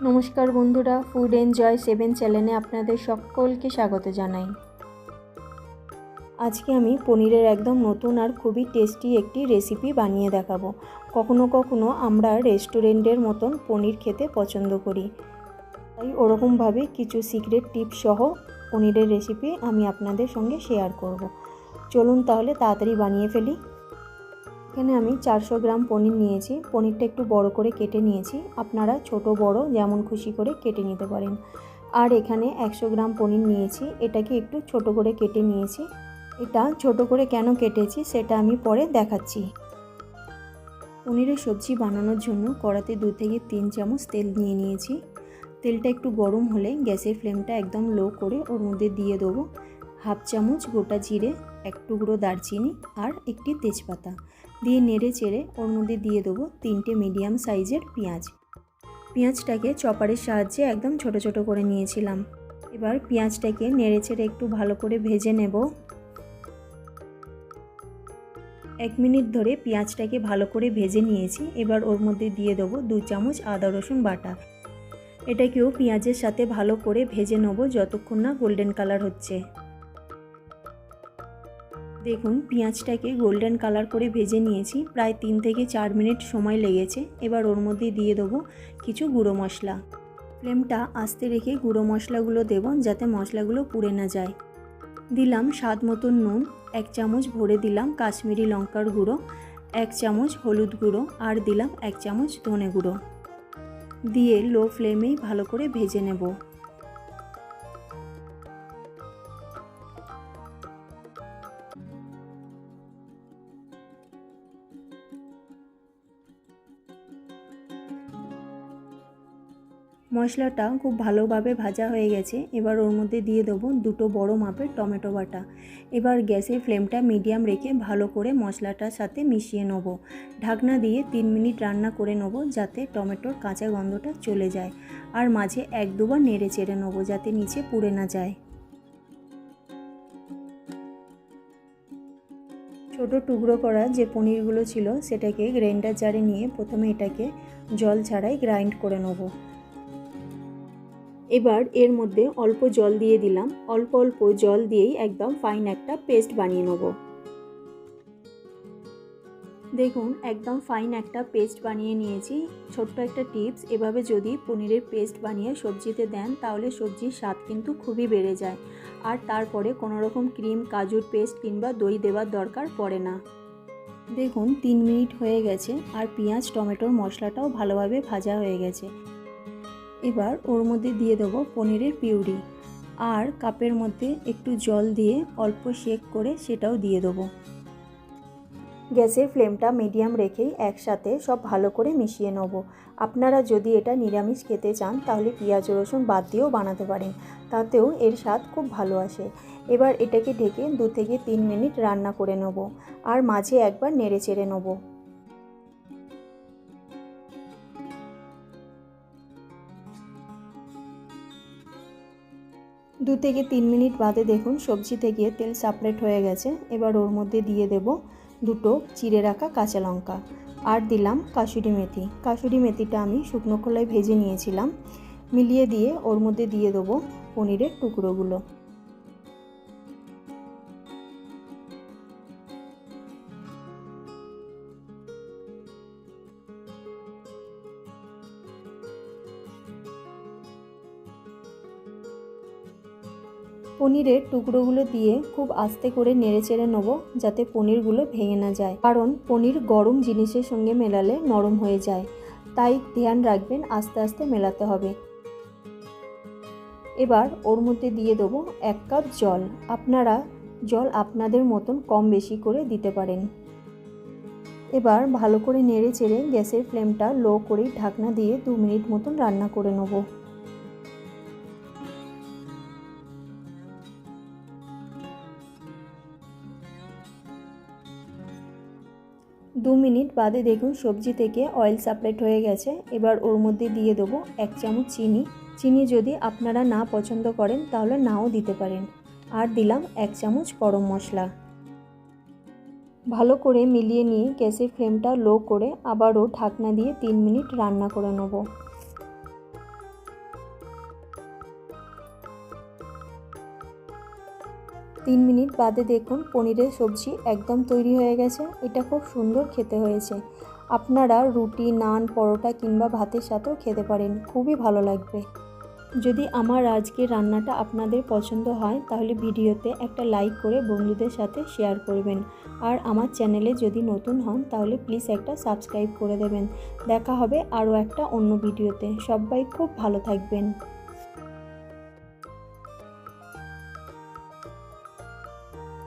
নমস্কার বন্ধুরা food enjoy seven চ্যানেলে আপনাদের সকলকে স্বাগত জানাই। আজকে আমি পনিরের একদম নতুন আর খুবই টেস্টি একটি রেসিপি বানিয়ে দেখাবো। কখনো কখনো আমরা রেস্টুরেন্টের মতন পনির খেতে পছন্দ করি। তাই ওরকমভাবে কিছু সিক্রেট টিপস সহ পনিরের রেসিপি আমি আপনাদের সঙ্গে শেয়ার করব। চলুন তাহলে তাড়াতাড়ি বানিয়ে ফেলি। এখানে আমি চারশো গ্রাম পনির নিয়েছি। পনিরটা একটু বড় করে কেটে নিয়েছি। আপনারা ছোট, বড় যেমন খুশি করে কেটে নিতে পারেন। আর এখানে একশো গ্রাম পনির নিয়েছি। এটাকে একটু ছোট করে কেটে নিয়েছি। এটা ছোট করে কেন কেটেছি সেটা আমি পরে দেখাচ্ছি। পনিরের সবজি বানানোর জন্য কড়াতে দু থেকে তিন চামচ তেল নিয়ে নিয়েছি। তেলটা একটু গরম হলে গ্যাসের ফ্লেমটা একদম লো করে ওর মধ্যে দিয়ে দেবো। হাফ চামচ গোটা জিরে, এক টুকরো দারচিনি আর একটি তেজপাতা দিয়ে নেড়ে চেড়ে ওর মধ্যে দিয়ে দেবো তিনটে মিডিয়াম সাইজের পেঁয়াজ। পেঁয়াজটাকে চপারের সাহায্যে একদম ছোট ছোট করে নিয়েছিলাম। এবার পেঁয়াজটাকে নেড়ে চেড়ে একটু ভালো করে ভেজে নেব। এক মিনিট ধরে পেঁয়াজটাকে ভালো করে ভেজে নিয়েছি। এবার ওর মধ্যে দিয়ে দেবো দু চামচ আদা, রসুন বাটা। এটাকেও পেঁয়াজের সাথে ভালো করে ভেজে নেব যতক্ষণ না গোল্ডেন কালার হচ্ছে। দেখুন, পেঁয়াজটাকে গোল্ডেন কালার করে ভেজে নিয়েছি। প্রায় তিন থেকে চার মিনিট সময় লেগেছে। এবার ওর মধ্যে দিয়ে দেবো কিছু গুঁড়ো মশলা। ফ্লেমটা আস্তে রেখে গুঁড়ো মশলাগুলো দেব যাতে মশলাগুলো পুড়ে না যায়। দিলাম স্বাদ মতন নুন, এক চামচ ভরে দিলাম কাশ্মীরি লঙ্কার গুঁড়ো, এক চামচ হলুদ গুঁড়ো আর দিলাম এক চামচ ধনে গুঁড়ো। দিয়ে লো ফ্লেমেই ভালো করে ভেজে নেব। মশলাটা খুব ভালোভাবে ভাজা হয়ে গেছে। এবার ওর মধ্যে দিয়ে দেবো দুটো বড় মাপের টমেটো বাটা। এবার গ্যাসের ফ্লেমটা মিডিয়াম রেখে ভালো করে মশলাটার সাথে মিশিয়ে নেব। ঢাকনা দিয়ে তিন মিনিট রান্না করে নেব যাতে টমেটোর কাঁচা গন্ধটা চলে যায়। আর মাঝে এক দুবার নেড়ে চেড়ে নেব যাতে নিচে পুড়ে না যায়। ছোট টুকরো করা যে পনিরগুলো ছিল সেটাকে গ্রাইন্ডার জারে নিয়ে প্রথমে এটাকে জল ছাড়াই গ্রাইন্ড করে নেব। এবার এর মধ্যে অল্প জল দিয়ে দিলাম। অল্প অল্প জল দিয়েই একদম ফাইন একটা পেস্ট বানিয়ে নেব। দেখুন, একদম ফাইন একটা পেস্ট বানিয়ে নিয়েছি। ছোট্ট একটা টিপস এভাবে যদি পনিরের পেস্ট বানিয়ে সবজিতে দেন, তাহলে সবজির স্বাদ কিন্তু খুবই বেড়ে যায়। আর তারপরে কোনো রকম ক্রিম কাজুর পেস্ট কিংবা দই দেওয়ার দরকার পড়ে না। দেখুন, তিন মিনিট হয়ে গেছে, আর পেঁয়াজ, টমেটোর মশলাটাও ভালোভাবে ভাজা হয়ে গেছে। এবার ওর মধ্যে দিয়ে দেবো পনিরের পিউরি। আর কাপের মধ্যে একটু জল দিয়ে অল্প শেক করে সেটাও দিয়ে দেবো। গ্যাসের ফ্লেমটা মিডিয়াম রেখেই একসাথে সব ভালো করে মিশিয়ে নেব। আপনারা যদি এটা নিরামিষ খেতে চান, তাহলে পেঁয়াজ রসুন বাদ দিয়েও বানাতে পারেন। তাতেও এর স্বাদ খুব ভালো আসে। এবার এটাকে ঢেকে দু থেকে তিন মিনিট রান্না করে নেব। আর মাঝে একবার নেড়ে চেড়ে নেব। দু থেকে তিন মিনিট বাদে দেখুন সবজি থেকে তেল সাপারেট হয়ে গেছে। এবার ওর মধ্যে দিয়ে দেব দুটো চিড়ে রাখা কাঁচা লঙ্কা। আর দিলাম কাশুরি মেথি। কাশুরি মেথিটা আমি শুকনো খোলায় ভেজে নিয়েছিলাম। মিলিয়ে দিয়ে ওর মধ্যে দিয়ে দেবো পনিরের টুকরোগুলো। পনিরের টুকরোগুলো দিয়ে খুব আস্তে করে নেড়ে চেড়ে নেব যাতে পনিরগুলো ভেঙে না যায়। কারণ পনির গরম জিনিসের সঙ্গে মেলালে নরম হয়ে যায়। তাই ধ্যান রাখবেন, আস্তে আস্তে মেলাতে হবে। এবার ওর মধ্যে দিয়ে দেবো এক কাপ জল। আপনারা জল আপনাদের মতন কম বেশি করে দিতে পারেন। এবার ভালো করে নেড়ে চেড়ে গ্যাসের ফ্লেমটা লো করে ঢাকনা দিয়ে দু মিনিট মতন রান্না করে নেব। দু মিনিট বাদে দেখুন সবজি থেকে অয়েল সাপারেট হয়ে গেছে। এবার ওর মধ্যে দিয়ে দেবো এক চামচ চিনি। চিনি যদি আপনারা না পছন্দ করেন, তাহলে নাও দিতে পারেন। আর দিলাম এক চামচ গরম মশলা। ভালো করে মিলিয়ে নিয়ে গ্যাসের ফ্লেমটা লো করে আবারও ঢাকনা দিয়ে তিন মিনিট রান্না করে নেব। তিন মিনিট বাদে দেখুন পনিরের সবজি একদম তৈরি হয়ে গেছে। এটা খুব সুন্দর খেতে হয়েছে। আপনারা রুটি, নান, পরোটা কিংবা ভাতের সাথেও খেতে পারেন। খুবই ভালো লাগবে। যদি আমার আজকের রান্নাটা আপনাদের পছন্দ হয়, তাহলে ভিডিওতে একটা লাইক করে বন্ধুদের সাথে শেয়ার করবেন। আর আমার চ্যানেলে যদি নতুন হন, তাহলে প্লিজ একটা সাবস্ক্রাইব করে দেবেন। দেখা হবে আরও একটা অন্য ভিডিওতে। সবাই খুব ভালো থাকবেন।